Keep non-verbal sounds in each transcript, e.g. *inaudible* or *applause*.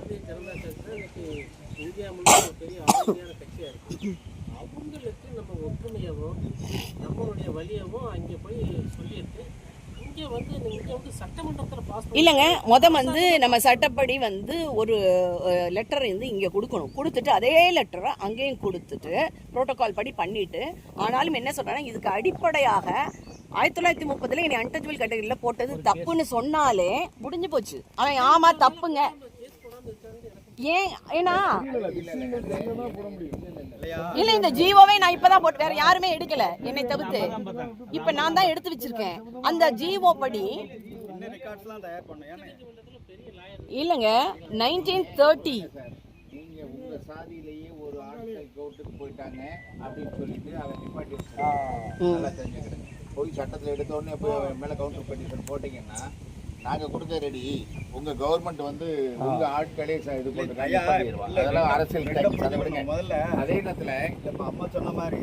இன்னைக்கு இந்தியா முழுக்க ஒரு பெரிய ஆளுமையான கட்சியா இருக்கு. அவங்களுக்கு நம்ம நம்மளுடைய வழியவும் அங்கே போய் பாஸ் இல்லைங்க முத வந்து நம்ம சட்டப்படி வந்து ஒரு லெட்டர் வந்து இங்கே கொடுக்கணும். கொடுத்துட்டு அதே லெட்டரை அங்கேயும் கொடுத்துட்டு புரோட்டோகால் படி பண்ணிட்டு ஆனாலும் என்ன சொல்றாங்க இதுக்கு அடிப்படையாக ஆயிரத்தி தொள்ளாயிரத்தி முப்பதுல என்னை அன்டச்சபிள் கேட்டகரியில் போட்டது தப்புன்னு சொன்னாலே முடிஞ்சு போச்சு. அவன் ஆமா தப்புங்க. ஏன் ஏன்னா? இல்ல இந்த ஜீவோவே நான் இப்பதான் போட்டு வேற யாருமே எடுக்கல. என்னை தவிர்த்து. இப்ப நான் தான் எடுத்து வச்சிருக்கேன். அந்த ஜீவோ படி இன்னும் ரெக்கார்ட்ஸ்லாம் தயார் பண்ணேன் ஏன்னா இல்லைங்க நைன்டீன் தேர்ட்டி போய் சட்டத்துல எடுத்த உடனே போய் மேல கவுண்டர் பெட்டிஷன் போட்டீங்கன்னா நாங்க கொடுக்க ரெடி உங்க கவர்மெண்ட் வந்து உங்க ஆட்களே ச- இது. இல்ல, அதெல்லாம் அரசியல் முதல்ல அதே நேரத்துல இப்ப அம்மா சொன்ன மாதிரி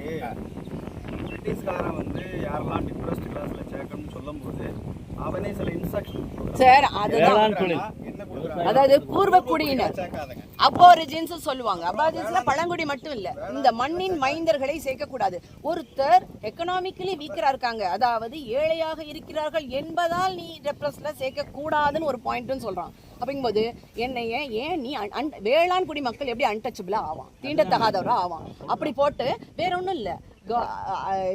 பிரிட்டிஷ்காரன் வந்து யாரெல்லாம் டிப்ரெஸ்ட் கிளாஸ்ல சேர்க்கணும்னு சொல்லும்போது அவனே சில இன்ஸ்ட்ரக்ஷன் சார் அதுதான். என்ன கொடுக்குறாங்க அதாவது பூர்வ குடியினர் சேர்க்காதங்க. அப்போ ஒரு ஜீன்ஸ் சொல்லுவாங்க. அபாரிஜின்ஸ்ல பழங்குடி மட்டும் இல்ல. இந்த மண்ணின் மைந்தர்களை சேர்க்கக்கூடாது. ஒருத்தர் எக்கனாமிக்கலி வீக்கரா இருக்காங்க. அதாவது ஏழையாக இருக்கிறார்கள் என்பதால் நீ ரெப்ரஸ்ல சேர்க்க கூடாதுன்னு ஒரு பாயிண்ட்னு சொல்றான். அப்படிங்கும்போது என்னைய ஏன் நீ வேளாண் குடி மக்கள் எப்படி அன்டச்சபிளா ஆவான்? தீண்டத்தகாதவரா ஆவான்? அப்படி போட்டு வேற ஒன்றும் இல்ல.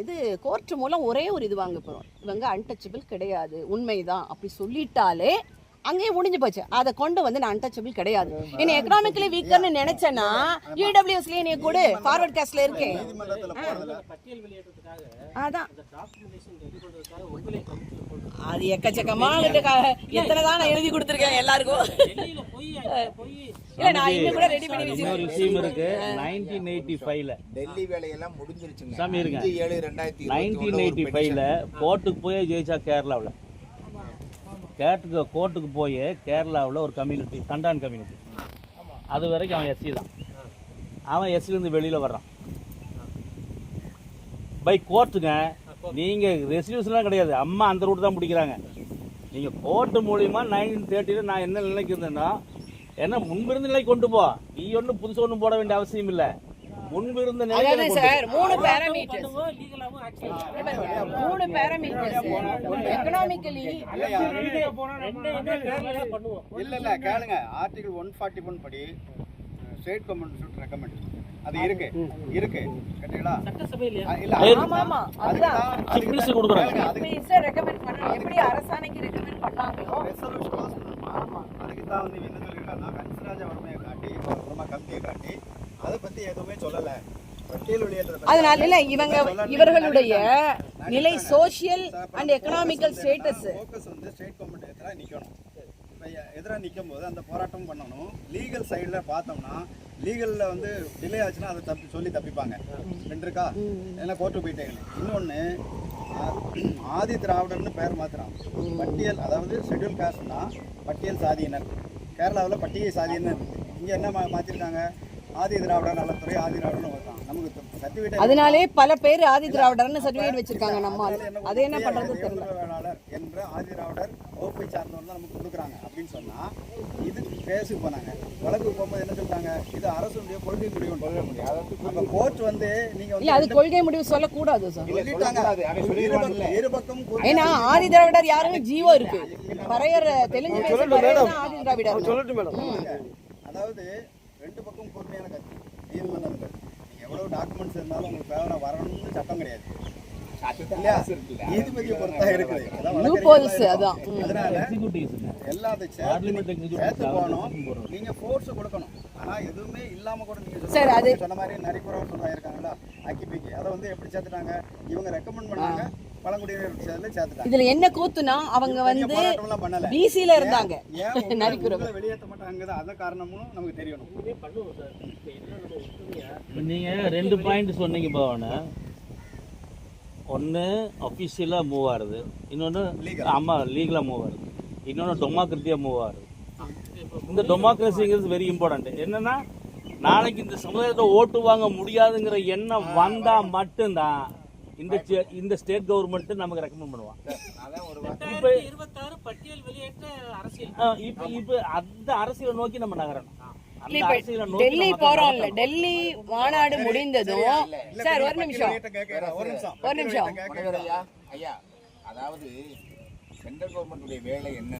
இது கோர்ட் மூலம் ஒரே ஒரு இது வாங்க போறோம். இவங்க அன்டச்சபிள் கிடையாது. உண்மைதான். அப்படி சொல்லிட்டாலே அங்கேயே முடிஞ்சு போச்சு. அதை கொண்டு வந்து நான் அன்டச்சபிள் கிடையாது. என்ன எக்கனாமிக்கலி வீக்கர்னு நினைச்சேன்னா இடபிள்யூஎஸ்லயே நீ கூட. ஃபார்வர்ட் காஸ்ட்ல இருக்கேன். அதான். அது எக்கச்சக்கமா எத்தனை தான் நான் எழுதி கொடுத்துருக்கேன் எல்லாருக்கும். டெல்லியில் போய் அங்கே போய் இல்ல நான் இன்னும் கூட ரெடி பண்ணி இன்னொரு வச்சிருக்கேன். விஷயம் இருக்கு. நைன்டீன் எயிட்டி ஃபைவ்ல டெல்லி வேலையெல்லாம் முடிஞ்சிருச்சுங்க. சாமி இருங்க. அஞ்சு ஏழு ரெண்டாயிரத்தி நைன்டீன் எயிட்டி ஃபைவ்ல கோர்ட்டுக்கு போய் ஜெயிச்சா கேரளாவில். கேட்டுக்கு கோர்ட்டுக்கு போய் கேரளாவில் ஒரு கம்யூனிட்டி கண்டான் கம்யூனிட்டி அது வரைக்கும் அவன் எஸ்சி தான். அவன் எஸ்சிலேருந்து வெளியில் வர்றான். பை கோர்ட்டுங்க நீங்கள் ரெசல்யூஷன்லாம் கிடையாது. அம்மா அந்த ரூட் தான் பிடிக்கிறாங்க. நீங்கள் கோர்ட்டு மூலிமா நைன்டீன் தேர்ட்டியில் நான் என்ன நிலைக்கு இருந்தேன்னா என்ன முன்பிருந்த நிலை கொண்டு போ. நீ ஒன்றும் புதுசு ஒன்றும் போட வேண்டிய அவசியம் இல்லை. முன்பிருந்த நிலை அதாவது சார்? மூணு ஆக்ஷன் மூணு பேராமீட்டர்ஸ் எக்கனாமிக்கலி இல்ல இல்ல கேளுங்க. ஆர்டிகல் ஒன் ஃபார்ட்டி ஒன் படி ஸ்டேட் கவர்மெண்ட் ரெக்கமெண்ட் அது இருக்கு. இருக்கு. கேட்டீங்களா? சட்டசபையில் அ, இல்ல ஆமா ஆமா. அதுதான். Minister கொடுக்குறாங்க. அதுக்கு மினிஸ்டர் ரெக்கமெண்ட் பண்ணணும். எப்படி அரசாணைக்கு ரெக்கமெண்ட் பண்ணாங்களோ? ரெசல்யூஷன் அதுக்கு தான் வந்து என்ன சொல்லியிருக்காங்கன்னா பத்தி எதுவுமே சொல்லல. அதனால இல்ல இவங்க. இவர்களுடைய நிலை. சோசியல் அண்ட் எக்கனாமிக்கல் ஸ்டேட்டஸ் வந்து- ஸ்டேட் கவர்மெண்ட் எதிராக நிக்கணும். இப்போ எதிராக நிற்கும் போது அந்த போராட்டம் பண்ணணும். லீகல் சைடில் பார்த்தோம்னா லீகல்ல வந்து டிலே ஆச்சுன்னா அதை தப்பி சொல்லி தப்பிப்பாங்க. ரெண்டுருக்கா? ஏன்னா கோர்ட்டு போயிட்டேங்க. இன்னொன்று ஆதி திராவிடர்னு பேர் மாத்துறான் பட்டியல் அதாவது ஷெட்யூல் காஸ்ட்னா பட்டியல் சாதியினர் கேரளாவில் பட்டியல் சாதியினர் இங்கே என்ன மா மாற்றிருக்காங்க ஆதி திராவிடர் நலத்துறை ஆதி திராவிடர்னு வைப்பான் நமக்கு சர்டிஃபிகேட் அதனாலே பல பேர் ஆதி திராவிடர்னு சர்டிஃபிகேட் வச்சிருக்காங்க நம்ம. அது என்ன பண்றது தெரியல. வேளாளர் என்ற ஆதிராவிடர் வகுப்பை சார்ந்தவர் தான் நமக்கு கொடுக்குறாங்க. அப்படின்னு சொன்னா இது கேஸுக்கு போனாங்க. வழக்கு போகும்போது என்ன சொல்றாங்க இது அரசுடைய கொள்கை முடிவு. அப்ப கோர்ட் வந்து நீங்க இல்ல அது கொள்கை முடிவு சொல்லக்கூடாது சார். சொல்லிட்டாங்க. இருபக்கம்- ஏன்னா ஆதி திராவிடர் யாருன்னு ஜீவோ இருக்கு. பறையர் தெலுங்கு ஆதி திராவிடர். அதாவது ரெண்டு பக்கம் பொறுமையான கத்தி. நீதிமன்றங்கள் நீங்க எவ்வளோ டாக்குமெண்ட்ஸ் இருந்தாலும் உங்களுக்கு ஃபேவரா வரணும்னு சட்டம் கிடையாது. இல்லையா நீதிபதியை பொறுத்தா இருக்குது. அதான். அதனால அதை சேர்த்து போகணும். நீங்க ஃபோர்ஸ் கொடுக்கணும். ஆனா எதுவுமே இல்லாம கூட நீங்க சொன்ன சார், மாதிரி- அது- சொன்ன மாதிரி நரிப்புறம் சொன்னாயிருக்காங்களா அக்கிபிக்கு அதை வந்து எப்படி சேர்த்துட்டாங்க? இவங்க ரெக்கமெண்ட் பண்ணாங்க. பழங்குடியினர் சேர்ந்து சேர்த்துட்டாங்க. இதுல என்ன கூத்துனா அவங்க வந்து பிசில இருந்தாங்க. *laughs* வெளியேற்ற மாட்டாங்க அந்த காரணமும் நமக்கு தெரியணும். நீங்க ரெண்டு பாயிண்ட் சொன்னீங்க பவன. ஒன்று அஃபிஷியலாக மூவ் ஆகுது. இன்னொன்று. ஆமாம் லீகலாக மூவ் ஆகுது. இன்னொன்று டெமோக்ரட்டியாக மூவ் ஆகுது. இந்த டெமோக்ரஸிங்கிறது வெரி இம்பார்ட்டன்ட் என்னன்னா நாளைக்கு இந்த சமுதாயத்தை ஓட்டு வாங்க முடியாதுங்கிற எண்ணம் வந்தா மட்டும்தான் இந்த ஸ்டே- இந்த ஸ்டேட் கவர்மெண்ட் நமக்கு ரெக்கமெண்ட் பண்ணுவான். அதான் ஒரு ரெண்டாயிரத்தி இருபத்தாறு பட்டியல் வெளியேற்ற அரசியல். ஆ, இப்ப இப்ப அந்த அரசியலை நோக்கி நம்ம நகரணும். டெல்லி போறோம்ல நடக்கணும். டெல்லி மாநாடு முடிந்ததும் இல்ல, சார் ஒரு நிமிஷம். ஒரு நிமிஷம். ஒரு நிமிஷம் மனோகர் ஐயா ஐயா அதாவது சென்ட்ரல் கவர்மெண்ட்டுடைய வேலை என்ன?